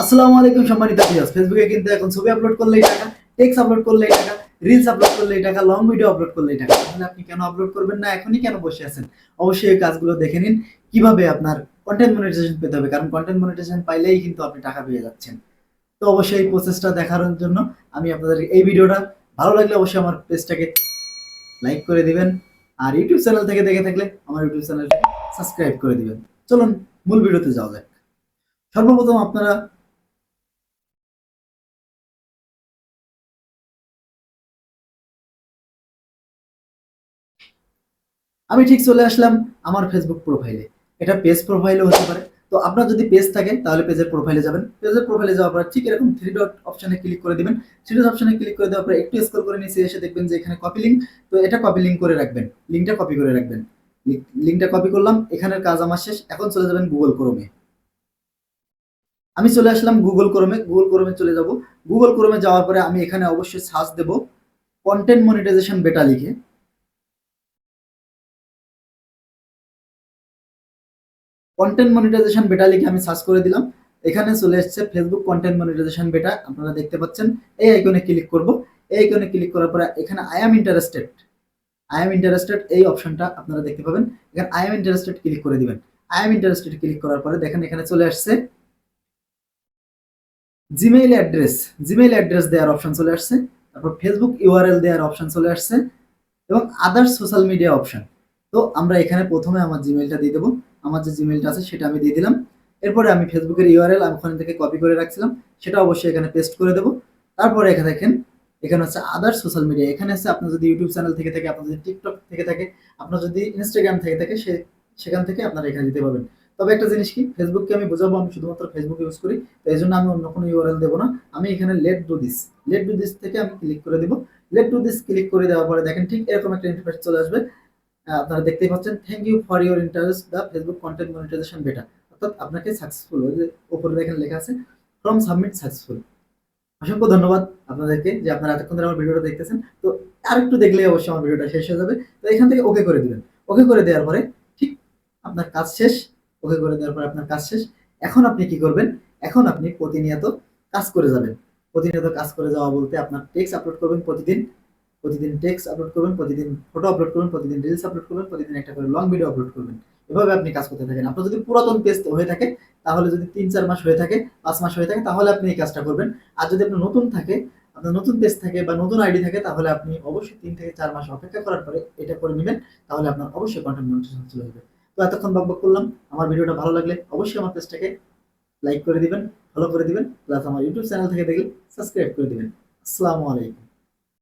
আসসালামু আলাইকুম সম্মানিত ভিউয়ার্স ফেসবুকে কিন্তু এখন ছবি আপলোড করলেই টাকা টেক্সট আপলোড করলেই টাকা রিলস আপলোড করলেই টাকা লং ভিডিও আপলোড করলেই টাকা। তাহলে আপনি কেন আপলোড করবেন না? এখনই কেন বসে আছেন? অবশ্যই এই কাজগুলো দেখে নিন। কীভাবে আপনার কন্টেন্ট মনিটাইজেশন পেতে হবে? কারণ কন্টেন্ট মনিটাইজেশন পাইলেই কিন্তু আপনি টাকা পেয়ে যাচ্ছেন। তো অবশ্যই এই প্রসেসটা দেখার জন্য আমি আপনাদের এই ভিডিওটা। ভালো লাগলে অবশ্যই আমার পেজটাকে লাইক করে দিবেন। আর ইউটিউব চ্যানেল থেকে দেখে থাকলে আমার ইউটিউব চ্যানেলটাকে সাবস্ক্রাইব করে দিবেন। চলুন মূল ভিডিওতে যাওয়া যাক। সর্বপ্রথম আপনারা আমি ঠিক চলে আসলাম আমার ফেসবুক প্রোফাইলে এটা পেজ প্রোফাইলও হতে পারে। তো আপনার যদি পেজ থাকে, তাহলে পেজের প্রোফাইলে যাবেন। পেজের প্রোফাইলে যাওয়ার পর ঠিক এরকম থ্রি ডট অপশনে ক্লিক করে দিবেন। থ্রি ডট অপশনে ক্লিক করে দেওয়ার পর একটু স্ক্রল করে নিচে এসে দেখবেন যে এখানে কপি লিঙ্ক তো এটা কপি লিঙ্ক করে রাখবেন। লিঙ্কটা কপি করে রাখবেন। লিঙ্কটা কপি করলাম। এখানের কাজ আমার শেষ। এখন চলে যাবেন গুগল ক্রোমে আমি চলে আসলাম গুগল ক্রোমে গুগল ক্রোমে চলে যাব। গুগল ক্রোমে যাওয়ার পরে আমি এখানে অবশ্যই সার্চ দেব। কন্টেন্ট মনিটাইজেশন বেটা লিখে। কন্টেন্ট মনিটাইজেশন বেটা লিখে আমি সার্চ করে দিলাম। এখানে চলে এসেছে ফেসবুক কন্টেন্ট মনিটাইজেশন বেটা আপনারা দেখতে পাচ্ছেন। এই আইকনে ক্লিক করব। এই আইকনে ক্লিক করার পরে এখানে I am interested I am interested এই অপশনটা আপনারা দেখতে পাবেন। এখানে আই এম ইন্টারেস্টেড ক্লিক করে দিবেন। আই এম ইন্টারেস্টেড ক্লিক করার পরে দেখেন এখানে চলে আসছে। জিমেইল অ্যাড্রেস জিমেইল অ্যাড্রেস দেওয়ার অপশন চলে আসছে। তারপর ফেসবুক ইউআরএল দেওয়ার অপশন চলে আসছে। এবং আদার্স সোশ্যাল মিডিয়া অপশন তো আমরা এখানে প্রথমে আমার জিমেইলটা দিয়ে দেবো। আমার যে জিমেইলটা আছে সেটা আমি দিয়ে দিলাম। এরপরে আমি ফেসবুকের ইউআরএল আমি ওখান থেকে কপি করে রাখছিলাম। সেটা অবশ্যই এখানে পেস্ট করে দেবো। তারপরে এখানে দেখেন, এখানে হচ্ছে আদার সোশ্যাল মিডিয়া এখানে হচ্ছে আপনার যদি ইউটিউব চ্যানেল থেকে থাকে, আপনার যদি টিকটক থেকে থাকে, আপনার যদি ইনস্টাগ্রাম থেকে থাকে, সে, সেখান থেকে আপনারা এখানে দিতে পারবেন। তবে একটা জিনিস কি ফেসবুককে আমি বোঝাবো, আমি শুধুমাত্র ফেসবুক ইউজ করি। তো এই জন্য আমি অন্য কোনো ইউআরএল দেবো না। আমি এখানে let do this let do this থেকে আমি ক্লিক করে দিব। লেট ডু দিস ক্লিক করে দেওয়ার পরে দেখেন ঠিক এরকম একটা ইন্টারফেস চলে আসবে। আপনারা দেখতেই পাচ্ছেন thank you for your interest the Facebook content monetisation beta অর্থাৎ আপনাকে সাকসেসফুল উপরে দেখেন লেখা আছে ফ্রম সাবমিট সাকসেসফুল অসংখ্য ধন্যবাদ আপনাদেরকে যে আপনারা এতক্ষণ ধরে আমার ভিডিওটা দেখতেছেন। তো আরেকটু দেখলেই অবশ্যই আমার ভিডিওটা শেষ হয়ে যাবে। তো এখান থেকে ওকে করে দিবেন। ওকে করে দেওয়ার পরে ঠিক আপনার কাজ শেষ। ওকে করে দেওয়ার পরে আপনার কাজ শেষ। এখন আপনি কি করবেন? এখন আপনি প্রতিনিয়ত কাজ করে যাবেন। প্রতিনিয়ত কাজ করে যাওয়া বলতে আপনার টেক্সট আপলোড করবেন প্রতিদিন। প্রতিদিন টেক্সট আপলোড করবেন, প্রতিদিন ফটো আপলোড করবেন, প্রতিদিন রিলস আপলোড করবেন, প্রতিদিন একটা করে লং ভিডিও আপলোড করবেন। এভাবে আপনি কাজ করতে থাকেন। আপনার যদি পুরাতন পেজ হয়ে থাকে, তাহলে যদি তিন, চার মাস হয়ে থাকে, পাঁচ মাস হয়ে থাকে, তাহলে আপনি এই কাজটা করবেন। আর যদি আপনার নতুন থাকে, আপনার নতুন পেজ থাকে বা নতুন আইডি থাকে, তাহলে আপনি অবশ্যই তিন থেকে চার মাস অপেক্ষা করার পরে এটা করে নেবেন, তাহলে আপনার অবশ্যই কন্টেন্ট মনিটাইজেশন চলে যাবে তো এতক্ষণ বকবক করলাম। আমার ভিডিওটা ভালো লাগলে অবশ্যই আমার পেজটাকে লাইক করে দিবেন ফলো করে দিবেন প্লাস আমার ইউটিউব চ্যানেল থেকে দেখলে সাবস্ক্রাইব করে দিবেন। আসসালামু আলাইকুম।